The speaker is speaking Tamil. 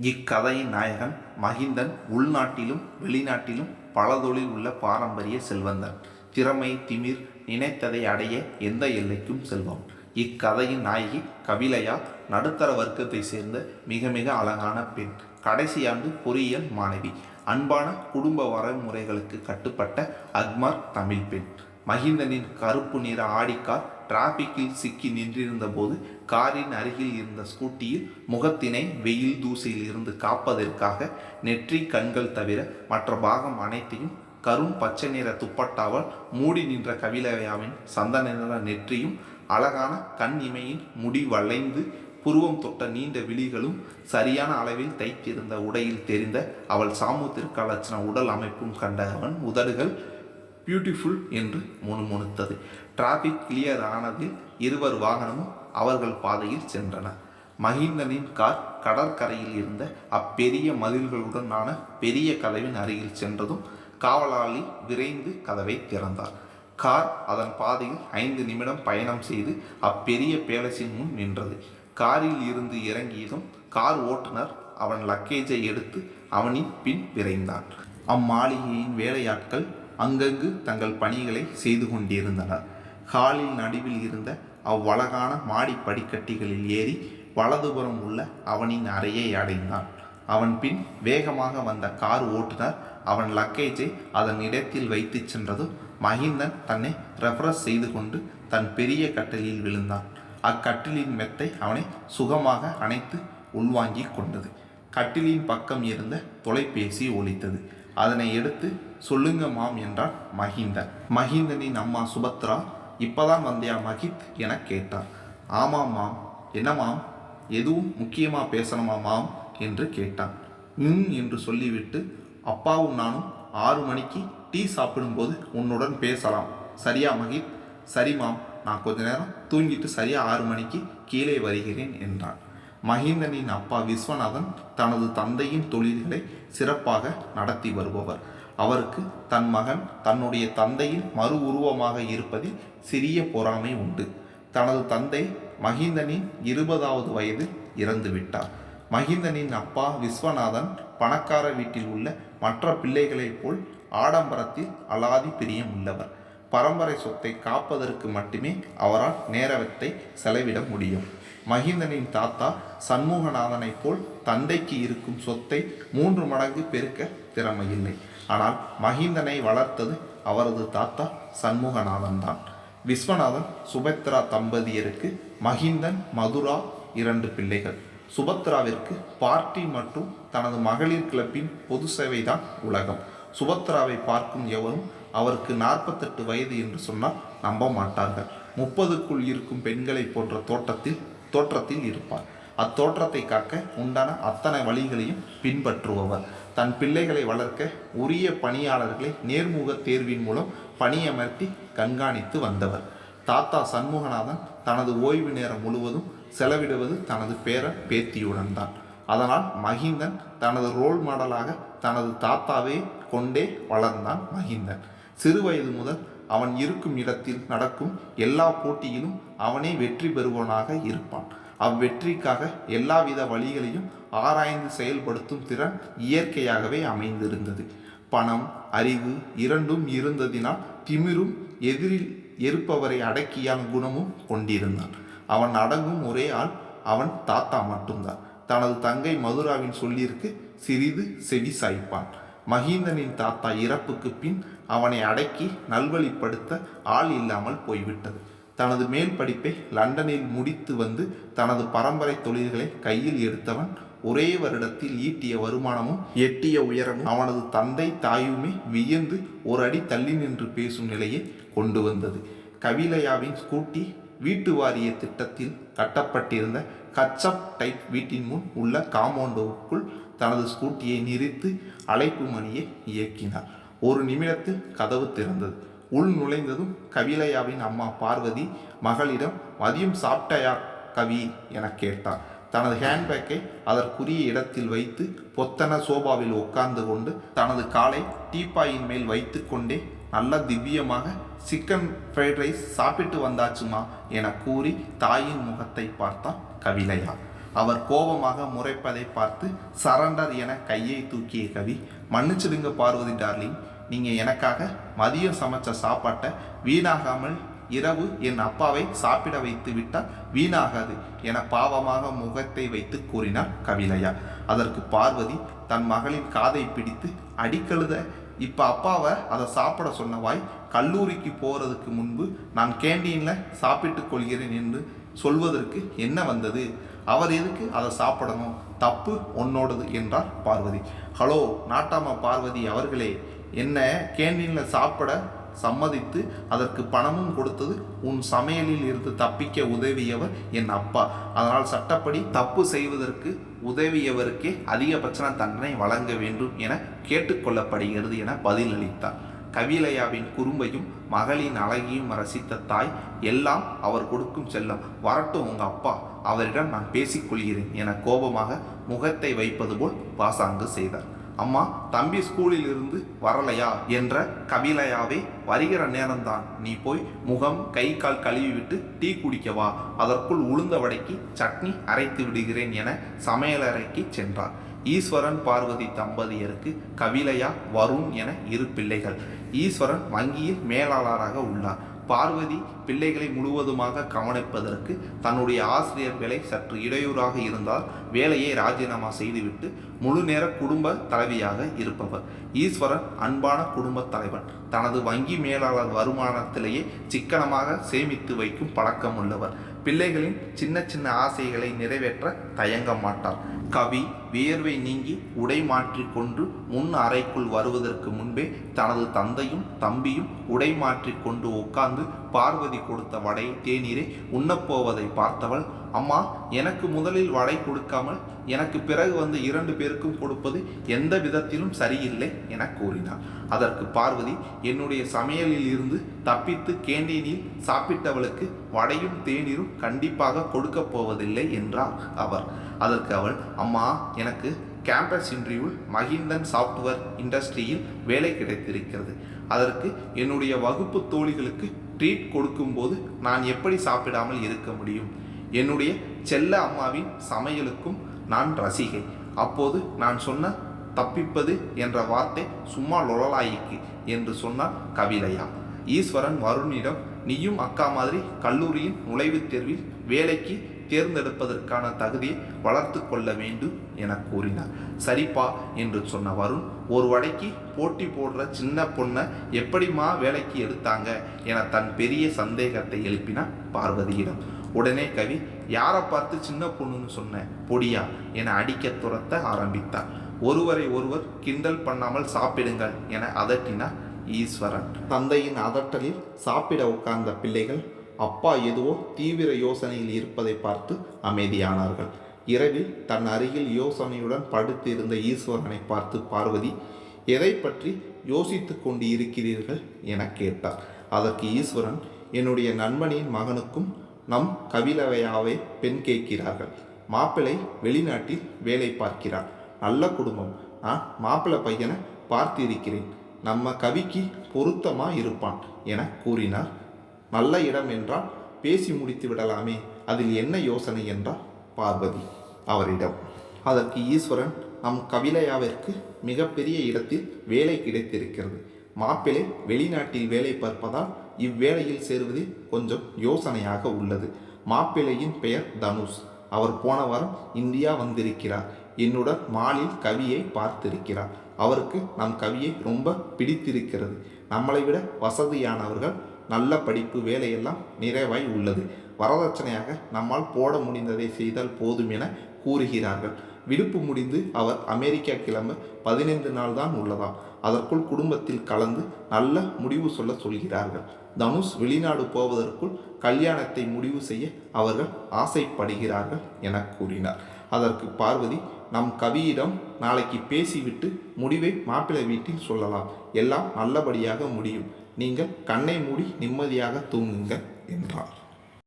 இக்கதையின் நாயகன் மகிந்தன் உள்நாட்டிலும் வெளிநாட்டிலும் பல தொழில் உள்ள பாரம்பரிய செல்வந்தன். திறமை திமிர் நினைத்ததை அடைய எந்த எல்லைக்கும் செல்வம் இக்கதையின் நாயகி கவிலையா நடுத்தர வர்க்கத்தை சேர்ந்த மிக மிக அழகான பெண். கடைசி ஆண்டு பொறியியல் மாணவி. அன்பான குடும்ப வரமுறைகளுக்கு கட்டுப்பட்ட அக்மார் தமிழ் பெண். மகிந்தனின் கருப்பு நிற ஆடிக்கார் டிராபிக்கில் சிக்கி நின்றிருந்த போது காரின் அருகில் இருந்த ஸ்கூட்டியில் முகத்தினை வெயில் தூசியில் இருந்து காப்பதற்காக நெற்றி கண்கள் தவிர மற்ற பாகம் அனைத்தையும் கரும் பச்சை நிற துப்பட்டாவால் மூடி நின்ற கவிலவையாவின் சந்தன நிற நெற்றியும் அழகான கண் இமையின் முடி வளைந்து புருவம் தொட்ட நீண்ட விழிகளும் சரியான அளவில் தைத்திருந்த உடையில் தெரிந்த அவள் சாமுத்திற்கு லட்சண உடல் அமைப்பும் கண்ட அவன் உதடுகள் பியூட்டிஃபுல் என்று முணுமுணுத்தது. டிராஃபிக் கிளியர் ஆனதில் இருவர் வாகனமும் அவர்கள் பாதையில் சென்றன. மஹிந்தனின் கார் கடற்கரையில் இருந்த அப்பெரிய மதில்களுடனான பெரிய கதவின் அருகில் சென்றதும் காவலாளி விரைந்து கதவை திறந்தார். கார் அதன் பாதையில் ஐந்து நிமிடம் பயணம் செய்து அப்பெரிய பேலஸின் முன் நின்றது. காரில் இருந்து இறங்கியதும் கார் ஓட்டுநர் அவன் லக்கேஜை எடுத்து அவனின் பின் விரைந்தான். அம்மாளிகையின் வேலையாட்கள் அங்கங்கு தங்கள் பணிகளை செய்து கொண்டிருந்தனர். ஹாலில் நடுவில் இருந்த அவ்வழகான மாடி படிக்கட்டிகளில் ஏறி வலதுபுறம் உள்ள அவனின் அறையை அடைந்தான். அவன் பின் வேகமாக வந்த கார் ஓட்டுநர் அவன் லக்கேஜை அதன் இடத்தில் வைத்துச் சென்றதும் மகிந்தன் தன்னை ரெஃப்ரெஷ் செய்து கொண்டு தன் பெரிய கட்டிலில் விழுந்தான். அக்கட்டிலின் மெத்தை அவனை சுகமாக அணைத்து உள்வாங்கி கொண்டது. கட்டிலின் பக்கம் இருந்த தொலைபேசி ஒலித்தது. அதனை எடுத்து சொல்லுங்க மாம் என்றான் மஹிந்தன் மஹிந்தனின் அம்மா சுபத்ரா இப்போதான் வந்தியா மகித் என கேட்டான் ஆமாம் மாம். என்னமாம் எதுவும் முக்கியமாக பேசணுமா மாம்? என்று கேட்டான். ம் என்று சொல்லிவிட்டு அப்பாவும் நானும் ஆறு மணிக்கு டீ சாப்பிடும்போது உன்னுடன் பேசலாம். சரியா மகித்? சரி மாம். நான் கொஞ்ச நேரம் தூங்கிட்டு சரியா ஆறு மணிக்கு கீழே வருகிறேன் என்றான். மஹிந்தனின் அப்பா விஸ்வநாதன் தனது தந்தையின் தொழில்களை சிறப்பாக நடத்தி வருபவர். அவருக்கு தன் மகன் தன்னுடைய தந்தையின் மறு உருவமாக இருப்பதில் சிறிய பொறாமை உண்டு. தனது தந்தை மகிந்தனின் இருபதாவது வயதில் இறந்து விட்டார் அப்பா விஸ்வநாதன் பணக்கார வீட்டில் உள்ள மற்ற பிள்ளைகளைப் போல் ஆடம்பரத்தில் அலாதி பிரியம் உள்ளவர். பரம்பரை சொத்தை காப்பதற்கு மட்டுமே அவரால் நேரத்தை செலவிட முடியும். மகிந்தனின் தாத்தா சண்முகநாதனைப் போல் தந்தைக்கு இருக்கும் சொத்தை மூன்று மடங்கு பெருக்க திறமையில்லை. ஆனால் மகிந்தனை வளர்த்தது அவரது தாத்தா சண்முகநாதன் தான் விஸ்வநாதன் சுபத்ரா தம்பதியருக்கு மஹிந்தன் மதுரா இரண்டு பிள்ளைகள். சுபத்ராவிற்கு பார்ட்டி மற்றும் தனது மகளிர் கிளப்பின் பொது சேவைதான் உலகம். சுபத்ராவை பார்க்கும் எவரும் அவருக்கு நாற்பத்தெட்டு வயது என்று சொன்னால் நம்ப மாட்டார்கள். முப்பதுக்குள் இருக்கும் பெண்களை போன்ற தோட்டத்தில் தோற்றத்தில் இருப்பார். அத்தோற்றத்தை காக்க உண்டான அத்தனை வழிகளையும் பின்பற்றுபவர். தன் பிள்ளைகளை வளர்க்க உரிய பணியாளர்களை நேர்முக தேர்வின் மூலம் பணியமர்த்தி கண்காணித்து வந்தவர். தாத்தா சண்முகநாதன் தனது ஓய்வு நேரம் முழுவதும் செலவிடுவது தனது பேரன் பேத்தியுடன் தான். அதனால் மகிந்தன் தனது ரோல் மாடலாக தனது தாத்தாவே கொண்டே வளர்ந்தான் மகிந்தன். சிறுவயது முதல் அவன் இருக்கும் இடத்தில் நடக்கும் எல்லா போட்டியிலும் அவனே வெற்றி பெறுவனாக இருப்பான். அவ்வெற்றிக்காக எல்லாவித வழிகளையும் ஆராய்ந்து செயல்படுத்தும் திறன் இயற்கையாகவே அமைந்திருந்தது. பணம் அறிவு இரண்டும் இருந்ததினால் திமிரும் எதிரில் இருப்பவரை அடக்கியான் குணமும் கொண்டிருந்தான். அவன் அடங்கும் ஒரே ஆள் அவன் தாத்தா மட்டும்தான். தனது தங்கை மதுராவின் சொல்லிற்கு சிறிது செவி சாய்ப்பான். மகிந்தனின் தாத்தா இறப்புக்கு பின் அவனை அடக்கி நல்வழிப்படுத்த ஆள் இல்லாமல் போய்விட்டது. தனது மேல் படிப்பை லண்டனில் முடித்து வந்து தனது பரம்பரை தொழில்களை கையில் எடுத்தவன் ஒரே வருடத்தில் ஈட்டிய வருமானமும் எட்டிய உயரமும் அவனது தந்தை தாயுமே வியந்து ஒரு அடி தள்ளி நின்று பேசும் நிலையை கொண்டு வந்தது. கவிலையாவின் ஸ்கூட்டி வீட்டு வாரிய திட்டத்தில் கட்டப்பட்டிருந்த கச்சப் டைப் வீட்டின் முன் உள்ள காம்பவுண்டுக்குள் தனது ஸ்கூட்டியை நிறுத்து அழைப்பு மணியை இயக்கினார். ஒரு நிமிடத்தில் கதவு திறந்தது. உள் நுழைந்ததும் கவிலையாவின் அம்மா பார்வதி மகளிடம் மதியம் சாப்பிட்டாயா கவி? என கேட்டார். தனது ஹேண்ட்பேக்கை அதற்குரிய இடத்தில் வைத்து பொத்தன சோபாவில் உட்கார்ந்து கொண்டு தனது காலை டீப்பாயின் மேல் வைத்து கொண்டே நல்ல திவ்யமாக சிக்கன் ஃப்ரைட் ரைஸ் சாப்பிட்டு வந்தாச்சுமா? என கூறி தாயின் முகத்தை பார்த்தான் கவிலையா அவர் கோபமாக முறைப்பதை பார்த்து சரண்டர் என கையை தூக்கிய கவி மன்னிச்சிடுங்க பார்வதி டார்லிங். நீங்கள் எனக்காக மதியம் சமைச்ச சாப்பாட்டை வீணாகாமல் இரவு என் அப்பாவை சாப்பிட வைத்து விட்டால் வீணாகாது என பாவமாக முகத்தை வைத்து கூறினார் கவிலையா. அதற்கு பார்வதி தன் மகளின் காதை பிடித்து அடிக்கழுத இப்போ அப்பாவை அதை சாப்பிட சொன்னவாய் கல்லூரிக்கு போகிறதுக்கு முன்பு நான் கேண்டீனில் சாப்பிட்டு கொள்கிறேன் என்று சொல்வதற்கு என்ன வந்தது? அவர் எதுக்கு அதை சாப்பிடணும்? தப்பு உன்னோடது என்றார் பார்வதி. ஹலோ நாட்டாம பார்வதி அவர்களே என்னை கேண்டீனில் சாப்பிட சம்மதித்து அதற்கு பணமும் கொடுத்தது உன் சமையலில் இருந்து தப்பிக்க உதவியவர் என் அப்பா. அதனால் சட்டப்படி தப்பு செய்வதற்கு உதவியவருக்கே அதிகபட்ச தண்டனை வழங்க வேண்டும் என கேட்டுக்கொள்ளப்படுகிறது என பதிலளித்தார். கவிலையாவின் குறும்பையும் மகளின் அழகியும் ரசித்த தாய் எல்லாம் அவர் கொடுக்கும் செல்லம். வரட்டும் உங்க அப்பா. அவரிடம் நான் பேசிக்கொள்கிறேன் என கோபமாக முகத்தை வைப்பது போல் பாசாங்கு செய்தார். அம்மா தம்பி ஸ்கூலில் இருந்து வரலையா? என்ற கபிலையாவே வருகிற நேரம்தான். நீ போய் முகம் கை கால் கழுவி விட்டு டீ குடிக்கவா அதற்குள் உளுந்த வடைக்கு சட்னி அரைத்து விடுகிறேன் என சமையலறைக்கு சென்றார். ஈஸ்வரன் பார்வதி தம்பதியருக்கு கபிலையா வருண் என இரு பிள்ளைகள். ஈஸ்வரன் வங்கியில் மேலாளராக உள்ளார். பார்வதி பிள்ளைகளை முழுவதுமாக கவனிப்பதற்கு தன்னுடைய ஆசிரியர் வேலை சற்று இடையூறாக இருந்தால் வேலையை ராஜினாமா செய்துவிட்டு முழு நேர குடும்ப தலைவியாக இருப்பவர். ஈஸ்வரன் அன்பான குடும்ப தலைவன். தனது வங்கி மேலாளர் வருமானத்திலேயே சிக்கனமாக சேமித்து வைக்கும் பழக்கம் உள்ளவர் பிள்ளைகளின் சின்ன சின்ன ஆசைகளை நிறைவேற்ற தயங்க மாட்டார். கவி வியர்வை நீங்கி உடை மாற்றிக் கொண்டு முன் அறைக்குள் வருவதற்கு முன்பே தனது தந்தையும் தம்பியும் உடை மாற்றி கொண்டு உட்கார்ந்து பார்வதி கொடுத்த வடை தேநீரை உண்ணப்போவதை பார்த்தவள் அம்மா எனக்கு முதலில் வடை கொடுக்காமல் எனக்கு பிறகு வந்து இரண்டு பேருக்கும் கொடுப்பது எந்த விதத்திலும் சரியில்லை என கூறினார். அதற்கு பார்வதி என்னுடைய சமையலில் இருந்து தப்பித்து கேண்டீனில் சாப்பிட்டவளுக்கு வடையும் தேநீரும் கண்டிப்பாக கொடுக்கப் போவதில்லை என்றார் அவர். அதற்கு அவள் அம்மா எனக்கு கேம்பஸ் இன்டர்வியூவில் மஹிந்தன் சாஃப்ட்வேர் இண்டஸ்ட்ரியில் வேலை கிடைத்திருக்கிறது. அதற்கு என்னுடைய வகுப்பு தோழிகளுக்கு ட்ரீட் கொடுக்கும்போது நான் எப்படி சாப்பிடாமல் இருக்க முடியும்? என்னுடைய செல்ல அம்மாவின் சமையலுக்கும் நான் ரசிகை. அப்போது நான் சொன்ன தப்பிப்பது என்ற வார்த்தை சும்மா லொழலாயிக்கு என்று சொன்னார் கவிலையா. ஈஸ்வரன் வருணிடம் நீயும் அக்கா மாதிரி கல்லூரியின் நுழைவுத் தேர்வில் வேலைக்கு தேர்ந்தெடுப்பதற்கான தகுதியை வளர்த்து கொள்ள வேண்டும் என கூறினார். சரிப்பா என்று சொன்ன வருண் ஒரு வடைக்கு போட்டி போடுற சின்ன பொண்ணை எப்படிமா வேலைக்கு எடுத்தாங்க என தன் பெரிய சந்தேகத்தை எழுப்பினார் பார்வதியிடம். உடனே கவி யாரை பார்த்து சின்ன பொண்ணுன்னு சொன்ன? பொடியா? என அடிக்க துரத்த ஆரம்பித்தார். ஒருவரை ஒருவர் கிண்டல் பண்ணாமல் சாப்பிடுங்கள் என அதட்டினார் ஈஸ்வரன். தந்தையின் அதட்டலில் சாப்பிட உட்கார்ந்த பிள்ளைகள் அப்பா எதுவோ தீவிர யோசனையில் இருப்பதை பார்த்து அமைதியானார்கள். இரவில் தன் அருகில் யோசனையுடன் படுத்திருந்த ஈஸ்வரனை பார்த்து பார்வதி எதை பற்றி யோசித்து கொண்டு இருக்கிறீர்கள் என கேட்டார். அதற்கு ஈஸ்வரன் என்னுடைய நண்பனின் மகனுக்கும் நம் கவிலவையாவை பெண் கேட்கிறார்கள். மாப்பிள்ளை வெளிநாட்டில் வேலை பார்க்கிறார். நல்ல குடும்பம். நான் மாப்பிள்ளை பையனை பார்த்திருக்கிறேன். நம்ம கவிக்கு பொருத்தமாக இருப்பான் என கூறினார். நல்ல இடம் என்றால் பேசி முடித்து விடலாமே. அதில் என்ன யோசனை என்றார் பார்வதி அவரிடம். அதற்கு ஈஸ்வரன் நம் கவிலையாவிற்கு மிகப்பெரிய இடத்தில் வேலை கிடைத்திருக்கிறது. மாப்பிள்ளை வெளிநாட்டில் வேலை பார்ப்பதால் இவ்வேளையில் சேருவது கொஞ்சம் யோசனையாக உள்ளது. மாப்பிள்ளையின் பெயர் தனுஷ். அவர் போன வாரம் இந்தியா வந்திருக்கிறார். என்னுடன் மாலில் கவியை பார்த்திருக்கிறார். அவருக்கு நம் கவியை ரொம்ப பிடித்திருக்கிறது. நம்மளை விட வசதியானவர்கள் நல்ல படிப்பு வேலையெல்லாம் நிறைவாய் உள்ளது. வரதட்சணையாக நம்மால் போட முடிந்ததை செய்தால் போதும் என கூறுகிறார்கள். விடுப்பு முடிந்து அவர் அமெரிக்கா கிளம்ப பதினைந்து நாள் தான் உள்ளதாம். அதற்குள் குடும்பத்தில் கலந்து நல்ல முடிவு சொல்ல சொல்கிறார்கள். தனுஷ் வெளிநாடு போவதற்குள் கல்யாணத்தை முடிவு செய்ய அவர்கள் ஆசைப்படுகிறார்கள் என கூறினார். அதற்கு பார்வதி நம் கவியிடம் நாளைக்கு பேசிவிட்டு முடிவை மாப்பிள்ளை வீட்டில் சொல்லலாம். எல்லாம் நல்லபடியாக முடியும். நீங்கள் கண்ணை மூடி நிம்மதியாக தூங்குங்கள் என்றார்.